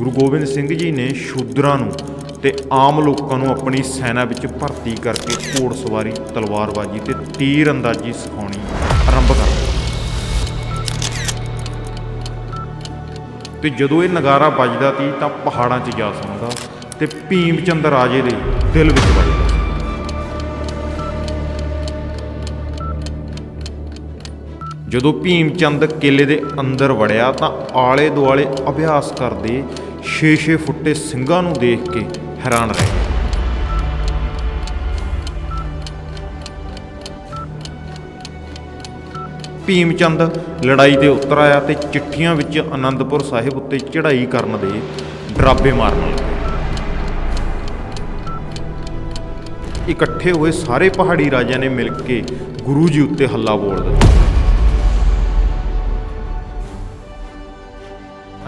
ਗੁਰੂ ਗੋਬਿੰਦ ਸਿੰਘ ਜੀ ਨੇ ਸ਼ੂਦਰਾਂ ਨੂੰ ਤੇ ਆਮ ਲੋਕਾਂ ਨੂੰ ਆਪਣੀ ਸੈਨਾ ਵਿੱਚ ਭਰਤੀ ਕਰਕੇ ਘੋੜ ਸਵਾਰੀ, ਤਲਵਾਰਬਾਜ਼ੀ ਤੇ ਤੀਰ ਅੰਦਾਜ਼ੀ ਸਿਖਾਉਣੀ ਆਰੰਭ ਕਰ ਦਿੱਤੀ। ਤੇ ਜਦੋਂ ਇਹ ਨਗਾਰਾ ਵੱਜਦਾ ਸੀ ਤਾਂ ਪਹਾੜਾਂ 'ਚ ਜਾ ਸੁਣਦਾ ਤੇ ਭੀਮ ਚੰਦ ਰਾਜੇ ਦੇ ਦਿਲ ਵਿੱਚ ਵੱਜਦਾ। ਜਦੋਂ ਭੀਮ ਚੰਦ ਕਿਲੇ ਦੇ ਅੰਦਰ ਵੜਿਆ ਤਾਂ ਆਲੇ ਦੁਆਲੇ ਅਭਿਆਸ ਕਰਦੇ 6-6 ਫੁੱਟੇ ਸਿੰਘਾਂ ਨੂੰ ਦੇਖ ਕੇ ਹੈਰਾਨ ਰਹਿ ਗਏ। ਭੀਮ ਚੰਦ ਲੜਾਈ ਦੇ ਉੱਤਰ ਆਇਆ ਤੇ ਚਿੱਠੀਆਂ ਵਿੱਚ ਆਨੰਦਪੁਰ ਸਾਹਿਬ ਉੱਤੇ ਚੜ੍ਹਾਈ ਕਰਨ ਦੇ ਡਰਾਬੇ ਮਾਰਨ ਲੱਗੇ ਇਕੱਠੇ ਹੋਏ ਸਾਰੇ ਪਹਾੜੀ ਰਾਜਿਆਂ ਨੇ ਮਿਲ ਕੇ ਗੁਰੂ ਜੀ ਉੱਤੇ ਹੱਲਾ ਬੋਲ ਦਿੱਤਾ।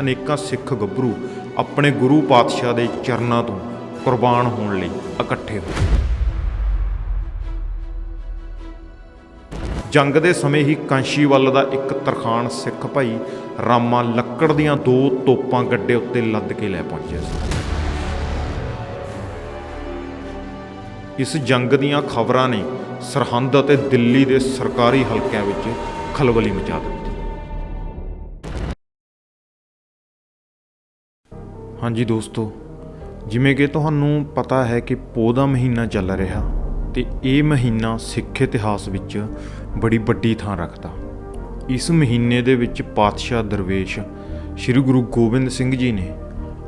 ਅਨੇਕਾਂ ਸਿੱਖ ਗੱਭਰੂ ਆਪਣੇ ਗੁਰੂ ਪਾਤਸ਼ਾਹ ਦੇ ਚਰਨਾਂ ਤੋਂ ਕੁਰਬਾਨ ਹੋਣ ਲਈ ਇਕੱਠੇ ਹੋਏ। ਜੰਗ ਦੇ ਸਮੇਂ ਹੀ ਕਾਂਸ਼ੀਵਾਲ ਦਾ ਇੱਕ ਤਰਖਾਨ ਸਿੱਖ ਭਾਈ ਰਾਮਾ ਲੱਕੜ ਦੀਆਂ ਦੋ ਤੋਪਾਂ ਗੱਡੇ ਉੱਤੇ ਲੱਦ ਕੇ ਲੈ ਪਹੁੰਚਿਆ ਸੀ। ਇਸ ਜੰਗ ਦੀਆਂ ਖਬਰਾਂ ਨੇ ਸਰਹੰਦ ਅਤੇ ਦਿੱਲੀ ਦੇ ਸਰਕਾਰੀ ਹਲਕਿਆਂ ਵਿੱਚ ਖਲਬਲੀ ਮਚਾ ਦਿੱਤੀ। ਹਾਂਜੀ ਦੋਸਤੋ, ਜਿਵੇਂ ਕਿ ਤੁਹਾਨੂੰ ਪਤਾ ਹੈ ਕਿ ਪੋਹ ਦਾ ਮਹੀਨਾ ਚੱਲ ਰਿਹਾ ਤੇ ਇਹ ਮਹੀਨਾ ਸਿੱਖ ਇਤਿਹਾਸ ਵਿੱਚ ਬੜੀ ਵੱਡੀ ਥਾਂ ਰੱਖਦਾ। ਇਸ ਮਹੀਨੇ ਦੇ ਵਿੱਚ ਪਾਤਸ਼ਾਹ ਦਰਵੇਸ਼ ਸ੍ਰੀ ਗੁਰੂ ਗੋਬਿੰਦ ਸਿੰਘ ਜੀ ਨੇ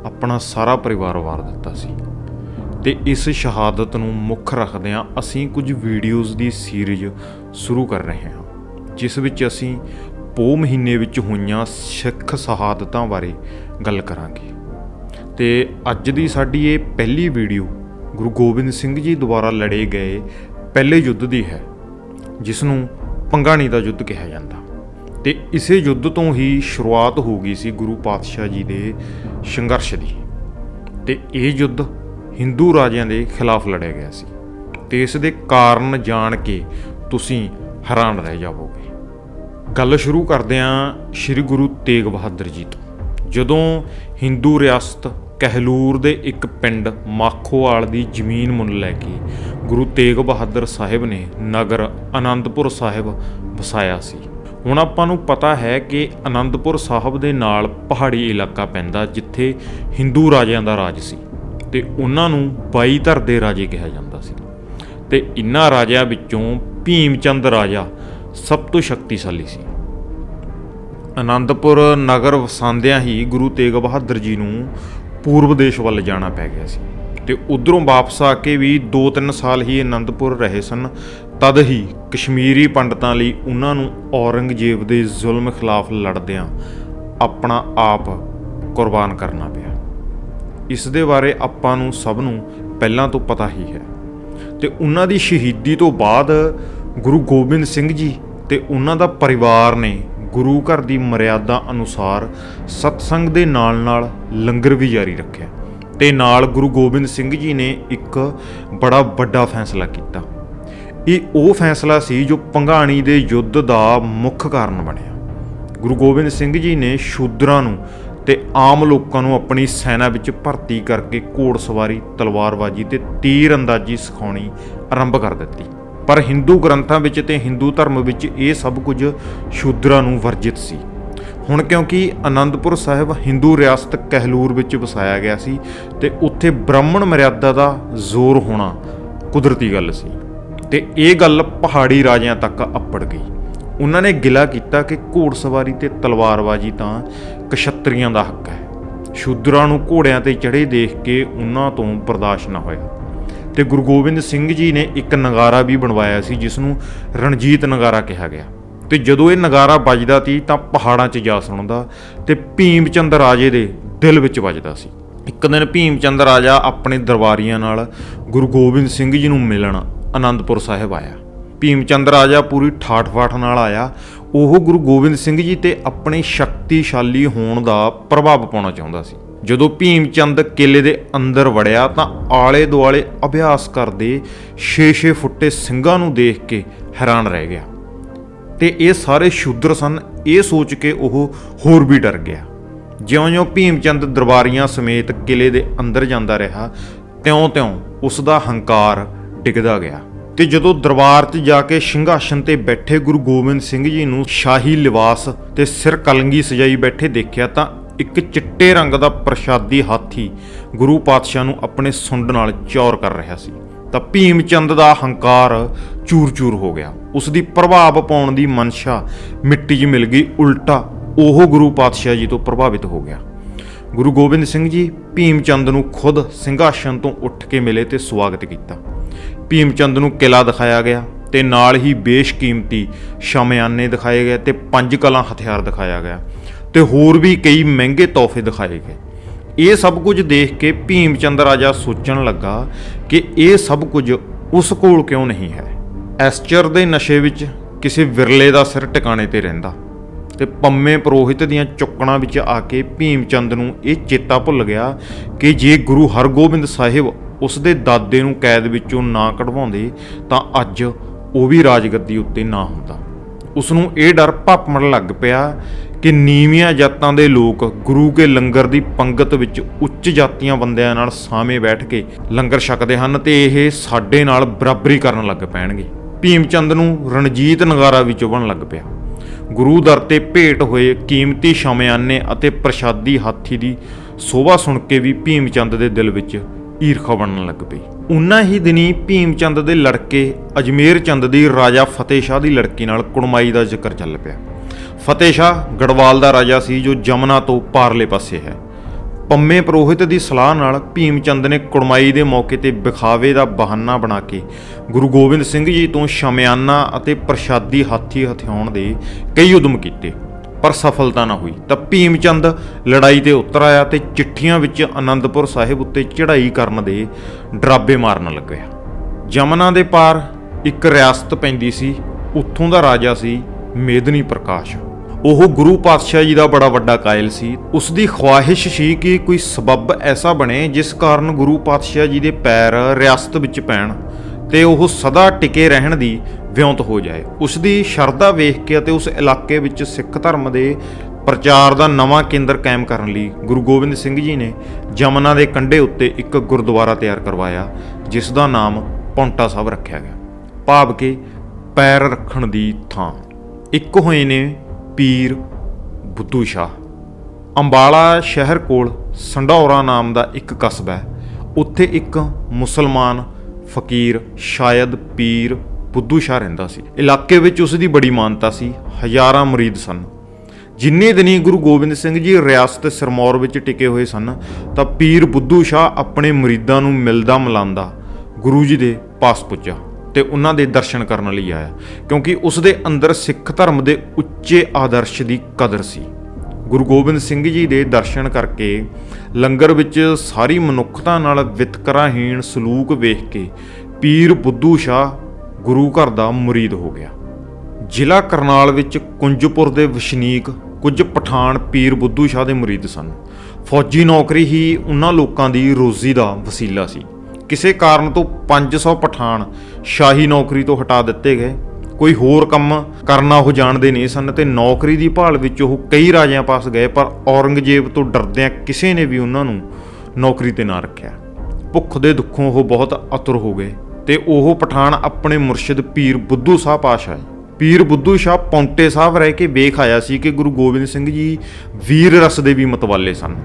ਆਪਣਾ ਸਾਰਾ ਪਰਿਵਾਰ ਵਾਰ ਦਿੱਤਾ ਸੀ ਤੇ ਇਸ ਸ਼ਹਾਦਤ ਨੂੰ ਮੁੱਖ ਰੱਖਦਿਆਂ ਅਸੀਂ ਕੁਝ ਵੀਡੀਓਜ਼ ਦੀ ਸੀਰੀਜ਼ ਸ਼ੁਰੂ ਕਰ ਰਹੇ ਹਾਂ, ਜਿਸ ਵਿੱਚ ਅਸੀਂ ਪੋਹ ਮਹੀਨੇ ਵਿੱਚ ਹੋਈਆਂ ਸਿੱਖ ਸ਼ਹਾਦਤਾਂ ਬਾਰੇ ਗੱਲ ਕਰਾਂਗੇ। ਤੇ ਅੱਜ ਦੀ ਸਾਡੀ ਇਹ ਪਹਿਲੀ ਵੀਡੀਓ ਗੁਰੂ ਗੋਬਿੰਦ ਸਿੰਘ ਜੀ ਦੁਆਰਾ ਲੜੇ ਗਏ ਪਹਿਲੇ ਯੁੱਧ ਦੀ ਹੈ ਜਿਸ ਨੂੰ ਪੰਗਾਣੀ ਦਾ ਯੁੱਧ ਕਿਹਾ ਜਾਂਦਾ। ਤੇ ਇਸੇ ਯੁੱਧ ਤੋਂ ਹੀ ਸ਼ੁਰੂਆਤ ਹੋ ਗਈ ਸੀ ਗੁਰੂ ਪਾਤਸ਼ਾਹ ਜੀ ਦੇ ਸੰਘਰਸ਼ ਦੀ। ਤੇ ਇਹ ਯੁੱਧ ਹਿੰਦੂ ਰਾਜਿਆਂ ਦੇ ਖਿਲਾਫ ਲੜਿਆ ਗਿਆ ਸੀ। ਤੇ ਇਸ ਦੇ ਕਾਰਨ ਜਾਣ ਕੇ ਤੁਸੀਂ ਹੈਰਾਨ ਰਹਿ ਜਾਵੋਗੇ। ਗੱਲ ਸ਼ੁਰੂ ਕਰਦੇ ਹਾਂ ਸ੍ਰੀ ਗੁਰੂ ਤੇਗ ਬਹਾਦਰ ਜੀ ਤੋਂ। ਜਦੋਂ ਹਿੰਦੂ ਰਿਆਸਤ ਕਹਿਲੂਰ ਦੇ ਇੱਕ ਪਿੰਡ ਮਾਖੋਵਾਲ ਦੀ ਜ਼ਮੀਨ ਮੁੱਲ ਲੈ ਕੇ ਗੁਰੂ ਤੇਗ ਬਹਾਦਰ ਸਾਹਿਬ ਨੇ ਨਗਰ ਆਨੰਦਪੁਰ ਸਾਹਿਬ ਵਸਾਇਆ ਸੀ। ਹੁਣ ਆਪਾਂ ਨੂੰ ਪਤਾ ਹੈ ਕਿ ਆਨੰਦਪੁਰ ਸਾਹਿਬ ਦੇ ਨਾਲ ਪਹਾੜੀ ਇਲਾਕਾ ਪੈਂਦਾ ਜਿੱਥੇ ਹਿੰਦੂ ਰਾਜਿਆਂ ਦਾ ਰਾਜ ਸੀ ਤੇ ਉਹਨਾਂ ਨੂੰ ਬਾਈ ਧਰ ਦੇ ਰਾਜੇ ਕਿਹਾ ਜਾਂਦਾ ਸੀ ਤੇ ਇਨ੍ਹਾਂ ਰਾਜਿਆਂ ਵਿੱਚੋਂ ਭੀਮ ਚੰਦ ਰਾਜਾ ਸਭ ਤੋਂ ਸ਼ਕਤੀਸ਼ਾਲੀ ਸੀ। ਆਨੰਦਪੁਰ ਨਗਰ ਵਸਾਉਂਦਿਆਂ ਹੀ ਗੁਰੂ ਤੇਗ ਬਹਾਦਰ ਜੀ ਨੂੰ ਪੂਰਬ ਦੇਸ਼ ਵੱਲ ਜਾਣਾ ਪੈ ਗਿਆ ਸੀ ਤੇ ਉਧਰੋਂ ਵਾਪਸ ਆ ਕੇ ਵੀ 2-3 ਸਾਲ ਹੀ ਅਨੰਦਪੁਰ ਰਹੇ ਸਨ, ਤਦ ਹੀ ਕਸ਼ਮੀਰੀ ਪੰਡਤਾਂ ਲਈ ਉਹਨਾਂ ਨੂੰ ਔਰੰਗਜ਼ੇਬ ਦੇ ਜ਼ੁਲਮ ਖਿਲਾਫ ਲੜਦਿਆਂ ਆਪਣਾ ਆਪ ਕੁਰਬਾਨ ਕਰਨਾ ਪਿਆ। ਇਸ ਦੇ ਬਾਰੇ ਆਪਾਂ ਨੂੰ ਸਭ ਨੂੰ ਪਹਿਲਾਂ ਤੋਂ ਪਤਾ ਹੀ ਹੈ। ਤੇ ਉਹਨਾਂ ਦੀ ਸ਼ਹੀਦੀ ਤੋਂ ਬਾਅਦ ਗੁਰੂ ਗੋਬਿੰਦ ਸਿੰਘ ਜੀ ਤੇ ਉਹਨਾਂ ਦਾ ਪਰਿਵਾਰ ਨੇ ਗੁਰੂ ਘਰ ਦੀ ਮਰਿਆਦਾ ਅਨੁਸਾਰ ਸਤਸੰਗ ਦੇ ਨਾਲ-ਨਾਲ ਲੰਗਰ ਵੀ ਜਾਰੀ ਰੱਖਿਆ। ਤੇ ਨਾਲ ਗੁਰੂ ਗੋਬਿੰਦ ਸਿੰਘ ਜੀ ਨੇ ਇੱਕ ਬੜਾ ਵੱਡਾ ਫੈਸਲਾ ਕੀਤਾ। ਇਹ ਉਹ ਫੈਸਲਾ ਸੀ ਜੋ ਪੰਘਾਣੀ ਦੇ ਯੁੱਧ ਦਾ ਮੁੱਖ ਕਾਰਨ ਬਣਿਆ। ਗੁਰੂ ਗੋਬਿੰਦ ਸਿੰਘ ਜੀ ਨੇ ਸ਼ੂਦਰਾਂ ਨੂੰ ਤੇ ਆਮ ਲੋਕਾਂ ਨੂੰ ਆਪਣੀ ਸੈਨਾ ਵਿੱਚ ਭਰਤੀ ਕਰਕੇ ਘੋੜ ਸਵਾਰੀ, ਤਲਵਾਰਬਾਜ਼ੀ ਤੇ ਤੀਰ ਅੰਦਾਜ਼ੀ ਸਿਖਾਉਣੀ ਆਰੰਭ ਕਰ ਦਿੱਤੀ। ਪਰ ਹਿੰਦੂ ਗ੍ਰੰਥਾਂ ਵਿੱਚ ਤੇ ਹਿੰਦੂ ਧਰਮ ਵਿੱਚ ਇਹ ਸਭ ਕੁਝ ਸ਼ੂਦਰਾਂ ਨੂੰ ਵਰਜਿਤ ਸੀ। ਹੁਣ ਕਿਉਂਕਿ ਆਨੰਦਪੁਰ ਸਾਹਿਬ ਹਿੰਦੂ ਰਿਆਸਤ ਕਹਿਲੂਰ ਵਿੱਚ ਵਸਾਇਆ ਗਿਆ ਸੀ ਤੇ ਉੱਥੇ ਬ੍ਰਾਹਮਣ ਮਰਿਆਦਾ ਦਾ ਜ਼ੋਰ ਹੋਣਾ ਕੁਦਰਤੀ ਗੱਲ ਸੀ ਤੇ ਇਹ ਗੱਲ ਪਹਾੜੀ ਰਾਜਿਆਂ ਤੱਕ ਅੱਪੜ ਗਈ। ਉਹਨਾਂ ਨੇ ਗਿਲਾ ਕੀਤਾ ਕਿ ਘੋੜਸਵਾਰੀ ਤੇ ਤਲਵਾਰਬਾਜ਼ੀ ਤਾਂ ਕਸ਼ਤਰੀਆਂ ਦਾ ਹੱਕ ਹੈ। ਸ਼ੂਦਰਾਂ ਨੂੰ ਘੋੜਿਆਂ ਤੇ ਚੜ੍ਹੇ ਦੇਖ ਕੇ ਉਹਨਾਂ ਤੋਂ ਬਰਦਾਸ਼ਤ ਨਾ ਹੋਇਆ। ਤੇ ਗੁਰੂ ਗੋਬਿੰਦ ਸਿੰਘ ਜੀ ਨੇ ਇੱਕ ਨਗਾਰਾ ਵੀ ਬਣਵਾਇਆ ਸੀ ਜਿਸ ਨੂੰ ਰਣਜੀਤ ਨਗਾਰਾ ਕਿਹਾ ਗਿਆ। ਤੇ ਜਦੋਂ ਇਹ ਨਗਾਰਾ ਵੱਜਦਾ ਸੀ, ਤਾਂ ਪਹਾੜਾਂ 'ਚ ਜਾ ਸੁਣਦਾ ਤੇ ਭੀਮ ਚੰਦ ਰਾਜੇ ਦੇ ਦਿਲ ਵਿੱਚ ਵੱਜਦਾ ਸੀ। ਇੱਕ ਦਿਨ ਭੀਮ ਚੰਦ ਰਾਜਾ ਆਪਣੇ ਦਰਬਾਰੀਆਂ ਨਾਲ ਗੁਰੂ ਗੋਬਿੰਦ ਸਿੰਘ ਜੀ ਨੂੰ ਮਿਲਣ ਆਨੰਦਪੁਰ ਸਾਹਿਬ ਆਇਆ। ਭੀਮ ਚੰਦ ਰਾਜਾ ਪੂਰੀ ਠਾਠ-ਫਾਠ ਨਾਲ ਆਇਆ। ਉਹ ਗੁਰੂ ਗੋਬਿੰਦ ਸਿੰਘ ਜੀ ਤੇ ਆਪਣੇ ਸ਼ਕਤੀਸ਼ਾਲੀ ਹੋਣ ਦਾ ਪ੍ਰਭਾਵ ਪਾਉਣਾ ਚਾਹੁੰਦਾ ਸੀ। ਜਦੋਂ ਭੀਮ ਚੰਦ ਕਿਲੇ ਦੇ ਅੰਦਰ ਵੜਿਆ ਤਾਂ ਆਲੇ ਦੁਆਲੇ ਅਭਿਆਸ ਕਰਦੇ 6-6 ਫੁੱਟੇ ਸਿੰਘਾਂ ਨੂੰ ਦੇਖ ਕੇ ਹੈਰਾਨ ਰਹਿ ਗਿਆ। ਤੇ ਇਹ ਸਾਰੇ ਸ਼ੂਦਰ ਸਨ, ਇਹ ਸੋਚ ਕੇ ਉਹ ਹੋਰ ਵੀ ਡਰ ਗਿਆ। ਜਿਉਂ-ਜਿਉਂ ਭੀਮ ਚੰਦ ਦਰਬਾਰੀਆਂ ਸਮੇਤ ਕਿਲੇ ਦੇ ਅੰਦਰ ਜਾਂਦਾ ਰਿਹਾ, ਤਿਉਂ-ਤਿਉਂ ਉਸ ਦਾ ਹੰਕਾਰ ਡਿੱਗਦਾ ਗਿਆ। ਤੇ ਜਦੋਂ ਦਰਬਾਰ 'ਚ ਜਾ ਕੇ ਸਿੰਘਾਸਨ ਤੇ ਬੈਠੇ ਗੁਰੂ ਗੋਬਿੰਦ ਸਿੰਘ ਜੀ ਨੂੰ ਸ਼ਾਹੀ ਲਿਬਾਸ ਤੇ ਸਿਰ ਕਲੰਗੀ ਸਜਾਈ ਬੈਠੇ ਦੇਖਿਆ ਤਾਂ ਇੱਕ ਚਿੱਟੇ ਰੰਗ ਦਾ ਪ੍ਰਸ਼ਾਦੀ ਹਾਥੀ ਗੁਰੂ ਪਾਤਸ਼ਾਹ ਨੂੰ ਆਪਣੇ ਸੁੰਡ ਨਾਲ ਚੌਰ ਕਰ ਰਿਹਾ ਸੀ। ਤਾਂ ਭੀਮ ਚੰਦ ਦਾ ਹੰਕਾਰ ਚੂਰ-ਚੂਰ ਹੋ ਗਿਆ। ਉਸ ਦੀ ਪ੍ਰਭਾਵ ਪਾਉਣ ਦੀ ਮਨਸ਼ਾ ਮਿੱਟੀ 'ਚ ਮਿਲ ਗਈ। ਉਲਟਾ ਉਹ ਗੁਰੂ ਪਾਤਸ਼ਾਹ ਜੀ ਤੋਂ ਪ੍ਰਭਾਵਿਤ ਹੋ ਗਿਆ। ਗੁਰੂ ਗੋਬਿੰਦ ਸਿੰਘ ਜੀ ਭੀਮ ਚੰਦ ਨੂੰ ਖੁਦ ਸਿੰਘਾਸਨ ਤੋਂ ਉੱਠ ਕੇ ਮਿਲੇ ਤੇ ਸਵਾਗਤ ਕੀਤਾ। ਭੀਮ ਚੰਦ ਨੂੰ ਕਿਲਾ ਦਿਖਾਇਆ ਗਿਆ ਤੇ ਨਾਲ ਹੀ ਬੇਸ਼ਕੀਮਤੀ ਸ਼ਾਮਿਆਨੇ ਦਿਖਾਏ ਗਏ ਤੇ ਪੰਜ ਕਲਾਂ ਹਥਿਆਰ ਦਿਖਾਇਆ ਗਿਆ। ਤੇ ਹੋਰ ਵੀ ਕਈ ਮਹਿੰਗੇ ਤੋਹਫੇ ਦਿਖਾਏ ਗਏ। ਇਹ ਸਭ ਕੁਝ ਦੇਖ ਕੇ ਭੀਮ ਚੰਦ ਰਾਜਾ ਸੋਚਣ ਲੱਗਾ ਕਿ ਇਹ ਸਭ ਕੁਝ ਉਸ ਕੋਲ ਕਿਉਂ ਨਹੀਂ ਹੈ? ਐਸਚਰ ਦੇ ਨਸ਼ੇ ਵਿੱਚ ਕਿਸੇ ਵਿਰਲੇ ਦਾ ਸਿਰ ਟਿਕਾਣੇ ਤੇ ਰਹਿੰਦਾ ਤੇ ਪੰਮੇ ਪ੍ਰੋਹਿਤ ਦੀਆਂ ਚੁੱਕਣਾ ਵਿੱਚ ਆ ਕੇ ਭੀਮ ਚੰਦ ਨੂੰ ਇਹ ਚੇਤਾ ਭੁੱਲ ਗਿਆ ਕਿ ਜੇ ਗੁਰੂ ਹਰਗੋਬਿੰਦ ਸਾਹਿਬ ਉਸ ਦੇ ਦਾਦੇ ਨੂੰ ਕੈਦ ਵਿੱਚੋਂ ਨਾ ਕਢਵਾਉਂਦੇ, ਤਾਂ ਅੱਜ ਉਹ ਵੀ ਰਾਜਗੱਦੀ ਉੱਤੇ ਨਾ ਹੁੰਦਾ। ਉਸ ਨੂੰ ਇਹ ਡਰ ਭਾਪਣ ਲੱਗ ਪਿਆ ਕਿ ਨੀਵੀਆਂ ਜਾਤਾਂ ਦੇ ਲੋਕ ਗੁਰੂ ਕੇ ਲੰਗਰ ਦੀ ਪੰਗਤ ਵਿੱਚ ਉੱਚ ਜਾਤੀਆਂ ਬੰਦਿਆਂ ਨਾਲ ਸਾਵੇਂ ਬੈਠ ਕੇ ਲੰਗਰ ਛਕਦੇ ਹਨ ਤੇ ਇਹ ਸਾਡੇ ਨਾਲ ਬਰਾਬਰੀ ਕਰਨ ਲੱਗ ਪੈਣਗੇ। ਭੀਮ ਚੰਦ ਨੂੰ ਰਣਜੀਤ ਨਗਾਰਾ ਵੀ ਚੁਭਣ ਲੱਗ ਪਿਆ। ਗੁਰੂ ਦਰ ਤੇ ਭੇਟ ਹੋਏ ਕੀਮਤੀ ਸ਼ਾਮਿਆਨੇ ਅਤੇ ਪ੍ਰਸ਼ਾਦੀ ਹਾਥੀ ਦੀ ਸੋਭਾ ਸੁਣ ਕੇ ਵੀ ਭੀਮ ਚੰਦ ਦੇ ਦਿਲ ਵਿੱਚ ਈਰਖਾ ਬਣਨ ਲੱਗ ਪਈ। ਉਨਾਂ ਹੀ ਦਿਨੀ ਭੀਮਚੰਦ ਦੇ ਲੜਕੇ ਅਜਮੇਰ ਚੰਦ ਦੀ ਰਾਜਾ ਫਤਿਹ ਸ਼ਾਹ ਦੀ ਲੜਕੀ ਨਾਲ ਕੁੜਮਾਈ ਦਾ ਜ਼ਿਕਰ ਚੱਲ ਪਿਆ। ਫਤਿਹ ਸ਼ਾਹ ਗੜਵਾਲ ਦਾ ਰਾਜਾ ਸੀ ਜੋ ਜਮਨਾ ਤੋਂ ਪਾਰਲੇ ਪਾਸੇ ਹੈ। ਪੰਮੇ ਪ੍ਰੋਹਿਤ ਦੀ ਸਲਾਹ ਨਾਲ ਭੀਮ ਚੰਦ ਨੇ ਕੁੜਮਾਈ ਦੇ ਮੌਕੇ ਤੇ ਵਿਖਾਵੇ ਦਾ ਬਹਾਨਾ ਬਣਾ ਕੇ ਗੁਰੂ ਗੋਬਿੰਦ ਸਿੰਘ ਜੀ ਤੋਂ ਸ਼ਮਿਆਨਾ ਅਤੇ ਪ੍ਰਸ਼ਾਦੀ ਹਾਥੀ ਹਥਿਆਉਣ ਦੇ ਕਈ ਉਦਮ ਕੀਤੇ, ਪਰ ਸਫਲਤਾ ਨਾ ਹੋਈ। ਤਾਂ ਭੀਮ ਚੰਦ ਲੜਾਈ ਤੇ ਉਤਰ ਆਇਆ ਤੇ ਚਿੱਠੀਆਂ ਵਿੱਚ ਆਨੰਦਪੁਰ ਸਾਹਿਬ ਉੱਤੇ ਚੜ੍ਹਾਈ ਕਰਨ ਦੇ ਡਰਾਬੇ ਮਾਰਨ ਲੱਗਿਆ ਜਮਨਾ ਦੇ ਪਾਰ ਇੱਕ ਰਿਆਸਤ ਪੈਂਦੀ ਸੀ, ਉੱਥੋਂ ਦਾ ਰਾਜਾ ਸੀ ਮੇਦਨੀ ਪ੍ਰਕਾਸ਼। ਉਹ ਗੁਰੂ ਪਾਤਸ਼ਾਹ ਜੀ ਦਾ ਬੜਾ ਵੱਡਾ ਕਾਇਲ ਸੀ। ਉਸ ਦੀ ਖੁਆਇਸ਼ ਸੀ ਕਿ ਕੋਈ ਸਬੱਬ ਐਸਾ ਬਣੇ ਜਿਸ ਕਾਰਨ ਗੁਰੂ ਪਾਤਸ਼ਾਹ ਜੀ ਦੇ ਪੈਰ ਰਿਆਸਤ ਵਿੱਚ ਪੈਣ ਤੇ ਉਹ ਸਦਾ ਟਿਕੇ ਰਹਿਣ ਦੀ ਵਿਉਂਤ ਹੋ ਜਾਏ। ਉਸ ਦੀ ਸ਼ਰਧਾ ਵੇਖ ਕੇ ਅਤੇ ਉਸ ਇਲਾਕੇ ਵਿੱਚ ਸਿੱਖ ਧਰਮ ਦੇ ਪ੍ਰਚਾਰ ਦਾ ਨਵਾਂ ਕੇਂਦਰ ਕਾਇਮ ਕਰਨ ਲਈ ਗੁਰੂ ਗੋਬਿੰਦ ਸਿੰਘ ਜੀ ਨੇ ਜਮਨਾ ਦੇ ਕੰਢੇ ਉੱਤੇ ਇੱਕ ਗੁਰਦੁਆਰਾ ਤਿਆਰ ਕਰਵਾਇਆ, ਜਿਸ ਦਾ ਨਾਮ ਪੌਂਟਾ ਸਾਹਿਬ ਰੱਖਿਆ ਗਿਆ। ਭਾਵ ਕਿ ਪੈਰ ਰੱਖਣ ਦੀ ਥਾਂ। ਇੱਕ ਹੋਏ ਨੇ ਪੀਰ ਬੁੱਧੂ ਸ਼ਾਹ। ਅੰਬਾਲਾ ਸ਼ਹਿਰ ਕੋਲ ਸੰਢੌਰਾ ਨਾਮ ਦਾ ਇੱਕ ਕਸਬਾ ਹੈ। ਉੱਥੇ ਇੱਕ ਮੁਸਲਮਾਨ ਫਕੀਰ ਸ਼ਾਇਦ ਪੀਰ ਬੁੱਧੂ ਸ਼ਾਹ ਰਹਿੰਦਾ ਸੀ। ਇਲਾਕੇ ਵਿੱਚ ਉਸ ਦੀ ਬੜੀ ਮਾਨਤਾ ਸੀ, ਹਜ਼ਾਰਾਂ ਮਰੀਦ ਸਨ। ਜਿੰਨੇ ਦਿਨੀ ਗੁਰੂ ਗੋਬਿੰਦ ਸਿੰਘ ਜੀ ਰਿਆਸਤ ਸਰਮੌਰ ਵਿੱਚ ਟਿਕੇ ਹੋਏ ਸਨ, ਤਾਂ ਪੀਰ ਬੁੱਧੂ ਸ਼ਾਹ ਆਪਣੇ ਮਰੀਦਾਂ ਨੂੰ ਮਿਲਦਾ ਮਿਲਾਂਦਾ ਗੁਰੂ ਜੀ ਦੇ ਪਾਸ ਪੁੱਜਾ। ਤੇ ਉਹਨਾਂ ਦੇ ਦਰਸ਼ਨ ਕਰਨ ਲਈ ਆਇਆ, ਕਿਉਂਕਿ ਉਸ ਦੇ ਅੰਦਰ ਸਿੱਖ ਧਰਮ ਦੇ ਉੱਚੇ ਆਦਰਸ਼ ਦੀ ਕਦਰ ਸੀ। ਗੁਰੂ ਗੋਬਿੰਦ ਸਿੰਘ ਜੀ ਦੇ ਦਰਸ਼ਨ ਕਰਕੇ ਲੰਗਰ ਵਿੱਚ ਸਾਰੀ ਮਨੁੱਖਤਾ ਨਾਲ ਵਿਤਕਰਾਹੀਣ ਸਲੂਕ ਵੇਖ ਕੇ ਪੀਰ ਬੁੱਧੂ ਸ਼ਾਹ ਗੁਰੂ ਘਰ ਦਾ ਮੁਰੀਦ ਹੋ ਗਿਆ। ਜ਼ਿਲ੍ਹਾ ਕਰਨਾਲ ਵਿੱਚ ਕੁੰਜਪੁਰ ਦੇ ਵਸਨੀਕ ਕੁਝ ਪਠਾਨ ਪੀਰ ਬੁੱਧੂ ਸ਼ਾਹ ਦੇ ਮੁਰੀਦ ਸਨ। ਫੌਜੀ ਨੌਕਰੀ ਹੀ ਉਹਨਾਂ ਲੋਕਾਂ ਦੀ ਰੋਜ਼ੀ ਦਾ ਵਸੀਲਾ ਸੀ। ਕਿਸੇ ਕਾਰਨ ਤੋਂ 500 ਪਠਾਨ ਸ਼ਾਹੀ ਨੌਕਰੀ ਤੋਂ ਹਟਾ ਦਿੱਤੇ ਗਏ। ਕੋਈ ਹੋਰ ਕੰਮ ਕਰਨਾ ਉਹ ਜਾਣਦੇ ਨਹੀਂ ਸਨ ਤੇ ਨੌਕਰੀ ਦੀ ਭਾਲ ਵਿੱਚ ਉਹ ਕਈ ਰਾਜਿਆਂ ਪਾਸ ਗਏ, ਪਰ ਔਰੰਗਜ਼ੇਬ ਤੋਂ ਡਰਦਿਆਂ ਕਿਸੇ ਨੇ ਵੀ ਉਹਨਾਂ ਨੂੰ ਨੌਕਰੀ ਤੇ ਨਾ ਰੱਖਿਆ। ਭੁੱਖ ਦੇ ਦੁੱਖੋਂ ਉਹ ਬਹੁਤ ਅਤੁਰ ਹੋ ਗਏ ਤੇ ਉਹ ਪਠਾਨ ਆਪਣੇ ਮੁਰਸ਼ਿਦ ਪੀਰ ਬੁੱਧੂ ਸਾਹਿਬ ਪਾਸ ਆਏ ਪੀਰ ਬੁੱਧੂ ਸ਼ਾਹ ਪੌਂਟੇ ਸਾਹਿਬ ਰਹਿ ਕੇ ਵੇਖ ਆਇਆ ਸੀ ਕਿ ਗੁਰੂ ਗੋਬਿੰਦ ਸਿੰਘ ਜੀ ਵੀਰ ਰਸ ਦੇ ਵੀ ਮਤਵਾਲੇ ਸਨ।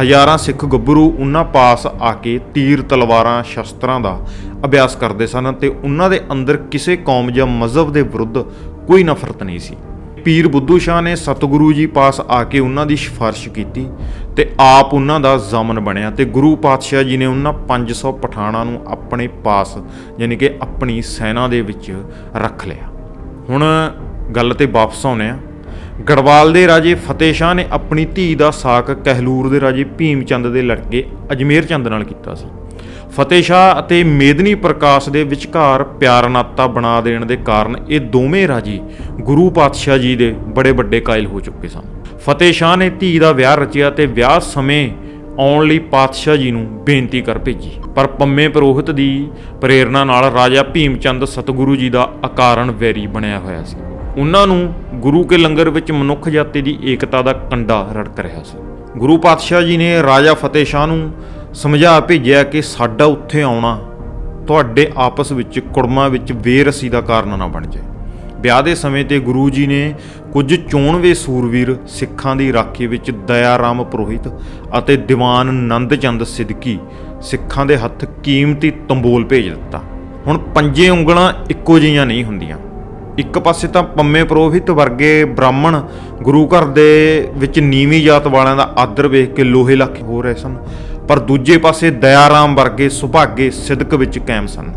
ਹਜ਼ਾਰਾਂ ਸਿੱਖ ਗੱਭਰੂ ਉਹਨਾਂ ਪਾਸ ਆ ਕੇ ਤੀਰ, ਤਲਵਾਰਾਂ, ਸ਼ਸਤਰਾਂ ਦਾ ਅਭਿਆਸ ਕਰਦੇ ਸਨ ਤੇ ਉਹਨਾਂ ਦੇ ਅੰਦਰ ਕਿਸੇ ਕੌਮ ਜਾਂ ਮਜ਼ਹਬ ਦੇ ਵਿਰੁੱਧ ਕੋਈ ਨਫ਼ਰਤ ਨਹੀਂ ਸੀ। ਪੀਰ ਬੁੱਧੂ ਸ਼ਾਹ ਨੇ ਸਤਿਗੁਰੂ ਜੀ ਪਾਸ ਆ ਕੇ ਉਹਨਾਂ ਦੀ ਸਿਫਾਰਿਸ਼ ਕੀਤੀ ਤੇ ਆਪ ਉਹਨਾਂ ਦਾ ਜ਼ਮਨ ਬਣਿਆ ਤੇ ਗੁਰੂ ਪਾਤਸ਼ਾਹ ਜੀ ਨੇ ਉਹਨਾਂ 500 ਪਠਾਣਾਂ ਨੂੰ ਆਪਣੇ ਪਾਸ ਯਾਨੀ ਕਿ ਆਪਣੀ ਸੈਨਾ ਦੇ ਵਿੱਚ ਰੱਖ ਲਿਆ। ਹੁਣ ਗੱਲ ਤੇ ਵਾਪਸ ਆਉਨੇ ਆ ਗੜਵਾਲ ਦੇ ਰਾਜੇ ਫਤਿਹ ਸ਼ਾਹ ਨੇ ਆਪਣੀ ਧੀ ਦਾ ਸਾਕ ਕਹਿਲੂਰ ਦੇ ਰਾਜੇ ਭੀਮ ਚੰਦ ਦੇ ਲੜਕੇ ਅਜਮੇਰ ਚੰਦ ਨਾਲ ਕੀਤਾ ਸੀ। ਫਤਿਹ ਸ਼ਾਹ ਅਤੇ ਮੇਦਨੀ ਪ੍ਰਕਾਸ਼ ਦੇ ਵਿਚਕਾਰ ਪਿਆਰ ਨਾਤਾ ਬਣਾ ਦੇਣ ਦੇ ਕਾਰਨ ਇਹ ਦੋਵੇਂ ਰਾਜੇ ਗੁਰੂ ਪਾਤਸ਼ਾਹ ਜੀ ਦੇ ਬੜੇ ਵੱਡੇ ਕਾਇਲ ਹੋ ਚੁੱਕੇ ਸਨ। ਫਤਿਹ ਸ਼ਾਹ ਨੇ ਧੀ ਦਾ ਵਿਆਹ ਰਚਿਆ ਤੇ ਵਿਆਹ ਸਮੇਂ ਆਉਣ ਲਈ ਪਾਤਸ਼ਾਹ ਜੀ ਨੂੰ ਬੇਨਤੀ ਕਰ ਭੇਜੀ। ਪਰ ਪੰਮੇ ਪ੍ਰੋਹਿਤ ਦੀ ਪ੍ਰੇਰਣਾ ਨਾਲ ਰਾਜਾ ਭੀਮ ਚੰਦ ਸਤਿਗੁਰੂ ਜੀ ਦਾ ਅਕਾਰਨ ਵੈਰੀ ਬਣਿਆ ਹੋਇਆ ਸੀ। ਉਹਨਾਂ ਨੂੰ ਗੁਰੂ ਕੇ ਲੰਗਰ ਵਿੱਚ ਮਨੁੱਖ ਜਾਤੀ ਦੀ ਏਕਤਾ ਦਾ ਕੰਡਾ ਰੜਕ ਰਿਹਾ ਸੀ। ਗੁਰੂ ਪਾਤਸ਼ਾਹ ਜੀ ਨੇ ਰਾਜਾ ਫਤਿਹ ਸ਼ਾਹ ਨੂੰ ਸਮਝਾ ਭੇਜਿਆ ਕਿ ਸਾਡਾ ਉੱਥੇ ਆਉਣਾ ਤੁਹਾਡੇ ਆਪਸ ਵਿੱਚ ਕੁੜਮਾਂ ਵਿੱਚ ਬੇਰਸੀ ਦਾ ਕਾਰਨ ਨਾ ਬਣ ਜਾਏ। ਵਿਆਹ ਦੇ ਸਮੇਂ ਤੇ ਗੁਰੂ ਜੀ ਨੇ ਕੁਝ ਚੋਣਵੇਂ ਸੂਰਵੀਰ ਸਿੱਖਾਂ ਦੀ ਰਾਖੀ ਵਿੱਚ ਦਇਆ ਰਾਮ ਪੁਰੋਹਿਤ ਅਤੇ ਦੀਵਾਨ ਨੰਦ ਚੰਦ ਸਿੱਦਕੀ ਸਿੱਖਾਂ ਦੇ ਹੱਥ ਕੀਮਤੀ ਤੰਬੋਲ ਭੇਜ ਦਿੱਤਾ। ਹੁਣ ਪੰਜੇ ਉਂਗਲਾਂ ਇੱਕੋ ਜਿਹੀਆਂ ਨਹੀਂ ਹੁੰਦੀਆਂ। ਇੱਕ ਪਾਸੇ ਤਾਂ ਪੰਮੇ ਪੁਰੋਹਿਤ ਵਰਗੇ ਬ੍ਰਾਹਮਣ ਗੁਰੂ ਘਰ ਦੇ ਵਿੱਚ ਨੀਵੀਂ ਜਾਤ ਵਾਲਿਆਂ ਦਾ ਆਦਰ ਵੇਖ ਕੇ ਲੋਹੇ ਲੱਖ ਹੋ ਰਹੇ ਸਨ, ਪਰ ਦੂਜੇ ਪਾਸੇ ਦਇਆਰਾਮ ਵਰਗੇ ਸੁਭਾਗੇ ਸਿਦਕ ਵਿੱਚ ਕਾਇਮ ਸਨ।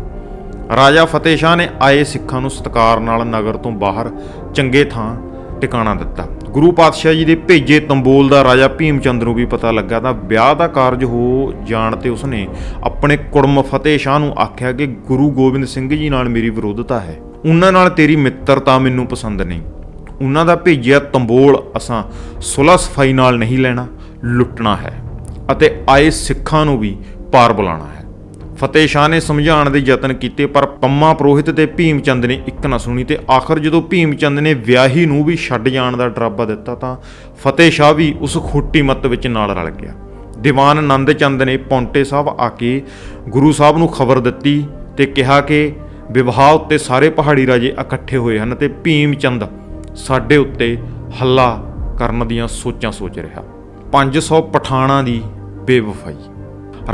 ਰਾਜਾ ਫਤਿਹ ਸ਼ਾਹ ਨੇ ਆਏ ਸਿੱਖਾਂ ਨੂੰ ਸਤਕਾਰ ਨਾਲ ਨਗਰ ਤੋਂ ਬਾਹਰ ਚੰਗੇ ਥਾਂ ਟਿਕਾਣਾ ਦਿੱਤਾ। ਗੁਰੂ ਪਾਤਸ਼ਾਹ ਜੀ ਦੇ ਭੇਜੇ ਤੰਬੋਲ ਦਾ ਰਾਜਾ ਭੀਮ ਚੰਦ ਨੂੰ ਵੀ ਪਤਾ ਲੱਗਾ ਤਾਂ ਵਿਆਹ ਦਾ ਕਾਰਜ ਹੋ ਜਾਣ ਤੇ ਉਸਨੇ ਆਪਣੇ ਕੁੜਮ ਫਤਿਹ ਸ਼ਾਹ ਨੂੰ ਆਖਿਆ ਕਿ ਗੁਰੂ ਗੋਬਿੰਦ ਸਿੰਘ ਜੀ ਨਾਲ ਮੇਰੀ ਵਿਰੋਧਤਾ ਹੈ। ਉਹਨਾਂ ਨਾਲ ਤੇਰੀ ਮਿੱਤਰਤਾ ਮੈਨੂੰ ਪਸੰਦ ਨਹੀਂ। ਉਹਨਾਂ ਦਾ ਭੇਜਿਆ ਤੰਬੋਲ ਅਸਾਂ ਸੁਲਹ ਸਫ਼ਾਈ ਨਾਲ ਨਹੀਂ ਲੈਣਾ, ਲੁੱਟਣਾ ਹੈ ਅਤੇ ਆਏ ਸਿੱਖਾਂ ਨੂੰ ਵੀ ਪਾਰ ਬੁਲਾਉਣਾ ਹੈ। ਫਤਿਹ ਸ਼ਾਹ ਨੇ ਸਮਝਾਉਣ ਦੇ ਯਤਨ ਕੀਤੇ, ਪਰ ਪੰਮਾ ਪ੍ਰੋਹਿਤ ਤੇ ਭੀਮ ਚੰਦ ਨੇ ਇੱਕ ਨਾ ਸੁਣੀ ਤੇ ਆਖਰ ਜਦੋਂ ਭੀਮ ਚੰਦ ਨੇ ਵਿਆਹੀ ਨੂੰ ਵੀ ਛੱਡ ਜਾਣ ਦਾ ਡਰਾਬਾ ਦਿੱਤਾ ਤਾਂ ਫਤਿਹ ਸ਼ਾਹ ਵੀ ਉਸ ਖੋਟੀ ਮੱਤ ਵਿੱਚ ਨਾਲ ਰਲ ਗਿਆ। ਦੀਵਾਨ ਆਨੰਦ ਚੰਦ ਨੇ ਪੌਂਟੇ ਸਾਹਿਬ ਆ ਕੇ ਗੁਰੂ ਸਾਹਿਬ ਨੂੰ ਖਬਰ ਦਿੱਤੀ ਤੇ ਕਿਹਾ ਕਿ ਵਿਵਾਹ ਉੱਤੇ ਸਾਰੇ ਪਹਾੜੀ ਰਾਜੇ ਇਕੱਠੇ ਹੋਏ ਹਨ ਤੇ ਭੀਮ ਚੰਦ ਸਾਡੇ ਉੱਤੇ ਹੱਲਾ ਕਰਨ ਦੀਆਂ ਸੋਚਾਂ ਸੋਚ ਰਿਹਾ। 500 ਪਠਾਣਾ ਦੀ ਬੇਵਫਾਈ।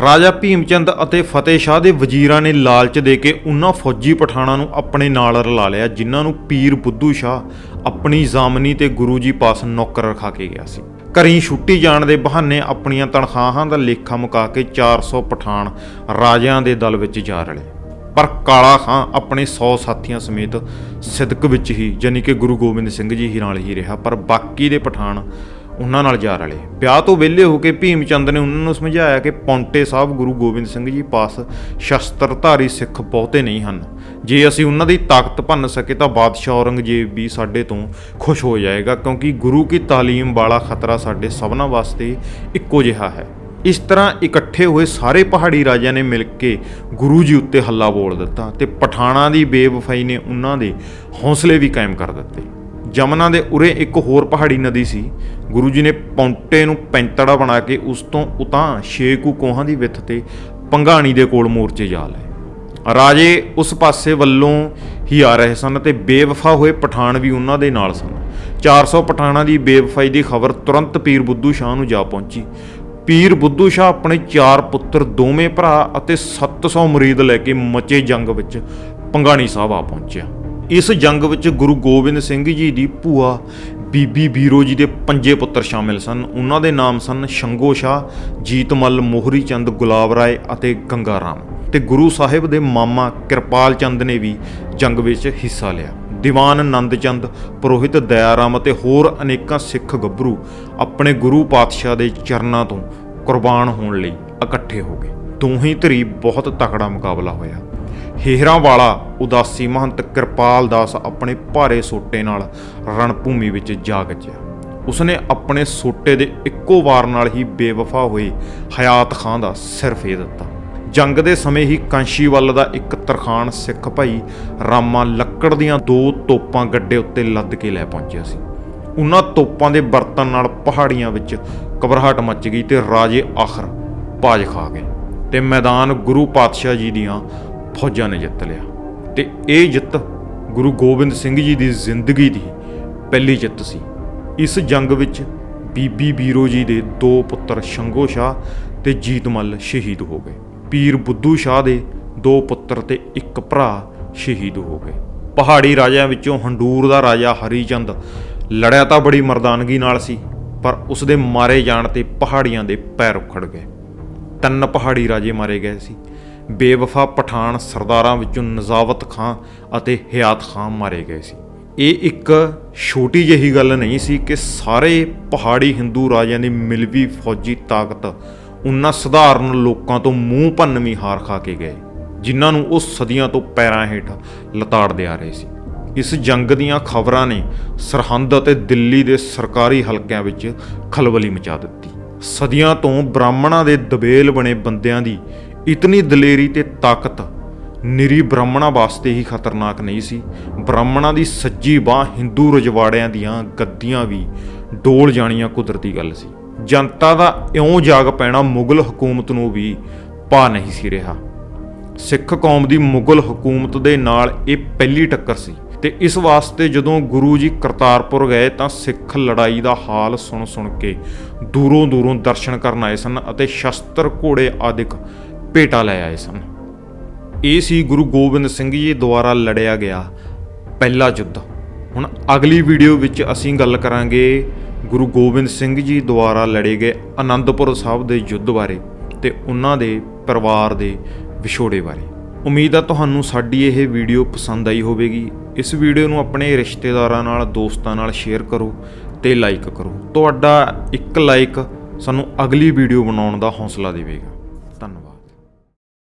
ਰਾਜਾ ਭੀਮ ਚੰਦ ਅਤੇ ਫਤਿਹ ਸ਼ਾਹ ਦੇ ਵਜ਼ੀਰਾਂ ਨੇ ਲਾਲਚ ਦੇ ਕੇ ਉਹਨਾਂ ਫੌਜੀ ਪਠਾਣਾ ਨੂੰ ਆਪਣੇ ਨਾਲ ਰਲਾ ਲਿਆ, ਜਿਨ੍ਹਾਂ ਨੂੰ ਪੀਰ ਬੁੱਧੂ ਸ਼ਾਹ ਆਪਣੀ ਜ਼ਾਮਨੀ ਤੇ ਗੁਰੂ ਜੀ ਪਾਸ ਨੌਕਰ ਰਖਾ ਕੇ ਗਿਆ ਸੀ। ਘਰੀਂ ਛੁੱਟੀ ਜਾਣ ਦੇ ਬਹਾਨੇ ਆਪਣੀਆਂ ਤਨਖਾਹਾਂ ਦਾ ਲੇਖਾ ਮੁਕਾ ਕੇ 400 ਪਠਾਨ ਰਾਜਿਆਂ ਦੇ ਦਲ ਵਿੱਚ ਜਾ ਰਲੇ। ਪਰ ਕਾਲਾ ਖਾਂ ਆਪਣੇ 100 ਸਾਥੀਆਂ ਸਮੇਤ ਸਿਦਕ ਵਿੱਚ ਹੀ ਯਾਨੀ ਕਿ ਗੁਰੂ ਗੋਬਿੰਦ ਸਿੰਘ ਜੀ ਹੀ ਨਾਲ ਹੀ ਰਿਹਾ, ਪਰ ਬਾਕੀ ਦੇ ਪਠਾਨ ਉਹਨਾਂ ਨਾਲ ਜਾ ਰਲੇ। ਵਿਆਹ ਤੋਂ ਵਿਹਲੇ ਹੋ ਕੇ ਭੀਮ ਚੰਦ ਨੇ ਉਹਨਾਂ ਨੂੰ ਸਮਝਾਇਆ ਕਿ ਪੌਂਟੇ ਸਾਹਿਬ ਗੁਰੂ ਗੋਬਿੰਦ ਸਿੰਘ ਜੀ ਪਾਸ ਸ਼ਸਤਰਧਾਰੀ ਸਿੱਖ ਬਹੁਤੇ ਨਹੀਂ ਹਨ। ਜੇ ਅਸੀਂ ਉਹਨਾਂ ਦੀ ਤਾਕਤ ਭੰਨ ਸਕੇ ਤਾਂ ਬਾਦਸ਼ਾਹ ਔਰੰਗਜ਼ੇਬ ਵੀ ਸਾਡੇ ਤੋਂ ਖੁਸ਼ ਹੋ ਜਾਏਗਾ, ਕਿਉਂਕਿ ਗੁਰੂ ਕੀ ਤਾਲੀਮ ਵਾਲਾ ਖਤਰਾ ਸਾਡੇ ਸਭਨਾਂ ਵਾਸਤੇ ਇੱਕੋ ਜਿਹਾ ਹੈ। ਇਸ ਤਰ੍ਹਾਂ ਇਕੱਠੇ ਹੋਏ ਸਾਰੇ ਪਹਾੜੀ ਰਾਜਿਆਂ ਨੇ ਮਿਲ ਕੇ ਗੁਰੂ ਜੀ ਉੱਤੇ ਹੱਲਾ ਬੋਲ ਦਿੱਤਾ ਤੇ ਪਠਾਣਾ ਦੀ ਬੇਵਫਾਈ ਨੇ ਉਹਨਾਂ ਦੇ ਹੌਸਲੇ ਵੀ ਕਾਇਮ ਕਰ ਦਿੱਤੇ। ਜਮਨਾ ਦੇ ਉਰੇ ਇੱਕ ਹੋਰ ਪਹਾੜੀ ਨਦੀ ਸੀ। ਗੁਰੂ ਜੀ ਨੇ ਪੌਂਟੇ ਨੂੰ ਪੈਂਤੜਾ ਬਣਾ ਕੇ ਉਸ ਤੋਂ ਉਤਾਂ ਛੇ ਕੁ ਕੋਹਾਂ ਦੀ ਵਿੱਥ ਤੇ ਪੰਗਾਣੀ ਦੇ ਕੋਲ ਮੋਰਚੇ ਜਾ ਲਏ। ਰਾਜੇ ਉਸ ਪਾਸੇ ਵੱਲੋਂ ਹੀ ਆ ਰਹੇ ਸਨ ਤੇ ਬੇਵਫਾ ਹੋਏ ਪਠਾਨ ਵੀ ਉਹਨਾਂ ਦੇ ਨਾਲ ਸਨ। 400 ਪਠਾਨਾਂ ਦੀ ਬੇਵਫਾਈ ਦੀ ਖਬਰ ਤੁਰੰਤ ਪੀਰ ਬੁੱਧੂ ਸ਼ਾਹ ਨੂੰ ਜਾ ਪਹੁੰਚੀ। ਪੀਰ ਬੁੱਧੂ ਸ਼ਾਹ ਆਪਣੇ ਚਾਰ ਪੁੱਤਰ, ਦੋਵੇਂ ਭਰਾ ਅਤੇ 700 ਮਰੀਦ ਲੈ ਕੇ ਮਚੇ ਜੰਗ ਵਿੱਚ ਪੰਗਾਣੀ ਸਾਹਿਬ ਆ ਪਹੁੰਚਿਆ। ਇਸ ਜੰਗ ਵਿੱਚ ਗੁਰੂ ਗੋਬਿੰਦ ਸਿੰਘ ਜੀ ਦੀ ਭੂਆ ਬੀਬੀ ਬੀਰੋ ਜੀ ਦੇ ਪੰਜੇ ਪੁੱਤਰ ਸ਼ਾਮਿਲ ਸਨ। ਉਹਨਾਂ ਦੇ ਨਾਮ ਸਨ ਸ਼ੰਗੋ ਸ਼ਾਹ, ਜੀਤਮਲ ਮੋਹਰੀ ਚੰਦ, ਗੁਲਾਬ ਰਾਏ ਅਤੇ ਗੰਗਾ ਰਾਮ। ਤੇ ਗੁਰੂ ਸਾਹਿਬ ਦੇ ਮਾਮਾ ਕਿਰਪਾਲ ਚੰਦ ਨੇ ਵੀ ਜੰਗ ਵਿੱਚ ਹਿੱਸਾ ਲਿਆ। ਦੀਵਾਨ ਆਨੰਦ ਚੰਦ, ਪੁਰੋਹਿਤ ਦਇਆਰਾਮ ਅਤੇ ਹੋਰ ਅਨੇਕਾਂ ਸਿੱਖ ਗੱਭਰੂ ਆਪਣੇ ਗੁਰੂ ਪਾਤਸ਼ਾਹ ਦੇ ਚਰਨਾਂ ਤੋਂ ਕੁਰਬਾਨ ਹੋਣ ਲਈ ਇਕੱਠੇ ਹੋ ਗਏ। ਦੋਹੀਂ ਧਰੀ ਬਹੁਤ ਤਕੜਾ ਮੁਕਾਬਲਾ ਹੋਇਆ। ਹੇਹਰਾਂ ਵਾਲਾ ਉਦਾਸੀ ਮਹੰਤ ਕਿਰਪਾਲ ਦਾਸ ਆਪਣੇ ਭਾਰੇ ਸੋਟੇ ਨਾਲ ਰਣਭੂਮੀ ਵਿੱਚ ਜਾ ਗੱਜਿਆ ਉਸਨੇ ਆਪਣੇ ਸੋਟੇ ਦੇ ਇੱਕੋ ਵਾਰ ਨਾਲ ਹੀ ਬੇਵਫਾ ਹੋਏ ਹਯਾਤ ਖਾਂ ਦਾ ਸਿਰ ਫੇਰ ਦਿੱਤਾ। ਜੰਗ ਦੇ ਸਮੇਂ ਹੀ ਕਾਂਸ਼ੀਵਾਲ ਦਾ ਇੱਕ ਤਰਖਾਨ ਸਿੱਖ ਭਾਈ ਰਾਮਾ ਲੱਕੜ ਦੀਆਂ ਦੋ ਤੋਪਾਂ ਗੱਡੇ ਉੱਤੇ ਲੱਦ ਕੇ ਲੈ ਪਹੁੰਚਿਆ ਸੀ। ਉਹਨਾਂ ਤੋਪਾਂ ਦੇ ਬਰਤਨ ਨਾਲ ਪਹਾੜੀਆਂ ਵਿੱਚ ਘਬਰਾਹਟ ਮੱਚ ਗਈ ਤੇ ਰਾਜੇ ਆਖਰ ਬਾਜ ਖਾ ਗਏ ਤੇ ਮੈਦਾਨ ਗੁਰੂ ਪਾਤਸ਼ਾਹ ਜੀ ਦੀਆਂ ਫੌਜਾਂ ਨੇ ਜਿੱਤ ਲਿਆ। ਤੇ ਇਹ ਜਿੱਤ ਗੁਰੂ ਗੋਬਿੰਦ ਸਿੰਘ ਜੀ ਦੀ ਜ਼ਿੰਦਗੀ ਦੀ ਪਹਿਲੀ ਜਿੱਤ ਸੀ। ਇਸ ਜੰਗ ਵਿੱਚ ਬੀਬੀ ਬੀਰੋ ਜੀ ਦੇ ਦੋ ਪੁੱਤਰ ਸ਼ੰਗੋ ਸ਼ਾਹ ਤੇ ਜੀਤਮਲ ਸ਼ਹੀਦ ਹੋ ਗਏ। ਪੀਰ ਬੁੱਧੂ ਸ਼ਾਹ ਦੇ ਦੋ ਪੁੱਤਰ ਤੇ ਇੱਕ ਭਰਾ ਸ਼ਹੀਦ ਹੋ ਗਏ। ਪਹਾੜੀ ਰਾਜਿਆਂ ਵਿੱਚੋਂ ਹੰਡੂਰ ਦਾ ਰਾਜਾ ਹਰੀਚੰਦ ਲੜਿਆ ਤਾਂ ਬੜੀ ਮਰਦਾਨਗੀ ਨਾਲ ਸੀ, ਪਰ ਉਸ ਦੇ ਮਾਰੇ ਜਾਣ ਤੇ ਪਹਾੜੀਆਂ ਦੇ ਪੈਰ ਉਖੜ ਗਏ। ਤਿੰਨ ਪਹਾੜੀ ਰਾਜੇ ਮਾਰੇ ਗਏ ਸੀ। ਬੇਵਫਾ ਪਠਾਨ ਸਰਦਾਰਾਂ ਵਿੱਚੋਂ ਨਜ਼ਾਵਤ ਖਾਂ ਅਤੇ ਹਿਆਤ ਖਾਂ ਮਾਰੇ ਗਏ ਸੀ। ਇਹ ਇੱਕ ਛੋਟੀ ਜਿਹੀ ਗੱਲ ਨਹੀਂ ਸੀ ਕਿ ਸਾਰੇ ਪਹਾੜੀ ਹਿੰਦੂ ਰਾਜਿਆਂ ਦੀ ਮਿਲਵੀ ਫੌਜੀ ਤਾਕਤ ਉਹਨਾਂ ਸਧਾਰਨ ਲੋਕਾਂ ਤੋਂ ਮੂੰਹ ਭੰਨਵੀਂ ਹਾਰ ਖਾ ਕੇ ਗਏ, ਜਿਨ੍ਹਾਂ ਨੂੰ ਉਹ ਸਦੀਆਂ ਤੋਂ ਪੈਰਾਂ ਹੇਠ ਲਤਾੜਦੇ ਆ ਰਹੇ ਸੀ। ਇਸ ਜੰਗ ਦੀਆਂ ਖਬਰਾਂ ਨੇ ਸਰਹੰਦ ਅਤੇ ਦਿੱਲੀ ਦੇ ਸਰਕਾਰੀ ਹਲਕਿਆਂ ਵਿੱਚ ਖਲਬਲੀ ਮਚਾ ਦਿੱਤੀ। ਸਦੀਆਂ ਤੋਂ ਬ੍ਰਾਹਮਣਾਂ ਦੇ ਦਬੇਲ ਬਣੇ ਬੰਦਿਆਂ ਦੀ ਇਤਨੀ ਦਲੇਰੀ ਤੇ ਤਾਕਤ ਨਿਰੀ ਬ੍ਰਾਹਮਣਾਂ ਵਾਸਤੇ ਹੀ ਖਤਰਨਾਕ ਨਹੀਂ ਸੀ। ਬ੍ਰਾਹਮਣਾਂ ਦੀ ਸੱਜੀ ਬਾਹ ਹਿੰਦੂ ਰਜਵਾੜਿਆਂ ਦੀਆਂ ਗੱਦੀਆਂ ਵੀ ਡੋਲ ਜਾਣੀਆਂ ਕੁਦਰਤੀ ਗੱਲ ਸੀ। ਜਨਤਾ ਦਾ ਇਉਂ ਜਾਗ ਪੈਣਾ ਮੁਗਲ ਹਕੂਮਤ ਨੂੰ ਵੀ ਪਾ ਨਹੀਂ ਸੀ ਰਿਹਾ। ਸਿੱਖ ਕੌਮ ਦੀ ਮੁਗਲ ਹਕੂਮਤ ਦੇ ਨਾਲ ਇਹ ਪਹਿਲੀ ਟੱਕਰ ਸੀ ਤੇ ਇਸ ਵਾਸਤੇ ਜਦੋਂ ਗੁਰੂ ਜੀ ਕਰਤਾਰਪੁਰ ਗਏ ਤਾਂ ਸਿੱਖ ਲੜਾਈ ਦਾ ਹਾਲ ਸੁਣ ਸੁਣ ਕੇ ਦੂਰੋਂ ਦੂਰੋਂ ਦਰਸ਼ਨ ਕਰਨ ਆਏ ਸਨ ਅਤੇ ਸ਼ਸਤਰ ਘੋੜੇ ਆਦਿਕ ਭੇਟਾ ਲੈ ਆਏ ਸਨ। ਇਹ ਸੀ ਗੁਰੂ ਗੋਬਿੰਦ ਸਿੰਘ ਜੀ ਦੁਆਰਾ ਲੜਿਆ ਗਿਆ ਪਹਿਲਾ ਯੁੱਧ। ਹੁਣ ਅਗਲੀ ਵੀਡੀਓ ਵਿੱਚ ਅਸੀਂ ਗੱਲ ਕਰਾਂਗੇ ਗੁਰੂ ਗੋਬਿੰਦ ਸਿੰਘ ਜੀ ਦੁਆਰਾ ਲੜੇ ਗਏ ਆਨੰਦਪੁਰ ਸਾਹਿਬ ਦੇ ਯੁੱਧ ਬਾਰੇ ਤੇ ਉਹਨਾਂ ਦੇ ਪਰਿਵਾਰ ਦੇ ਵਿਛੋੜੇ ਬਾਰੇ। ਉਮੀਦ ਆ ਤੁਹਾਨੂੰ ਸਾਡੀ ਇਹ ਵੀਡੀਓ ਪਸੰਦ ਆਈ ਹੋਵੇਗੀ। ਇਸ ਵੀਡੀਓ ਨੂੰ ਆਪਣੇ ਰਿਸ਼ਤੇਦਾਰਾਂ ਨਾਲ, ਦੋਸਤਾਂ ਨਾਲ ਸ਼ੇਅਰ ਕਰੋ ਤੇ ਲਾਈਕ ਕਰੋ। ਤੁਹਾਡਾ ਇੱਕ ਲਾਈਕ ਸਾਨੂੰ ਅਗਲੀ ਵੀਡੀਓ ਬਣਾਉਣ ਦਾ ਹੌਸਲਾ ਦੇਵੇਗਾ।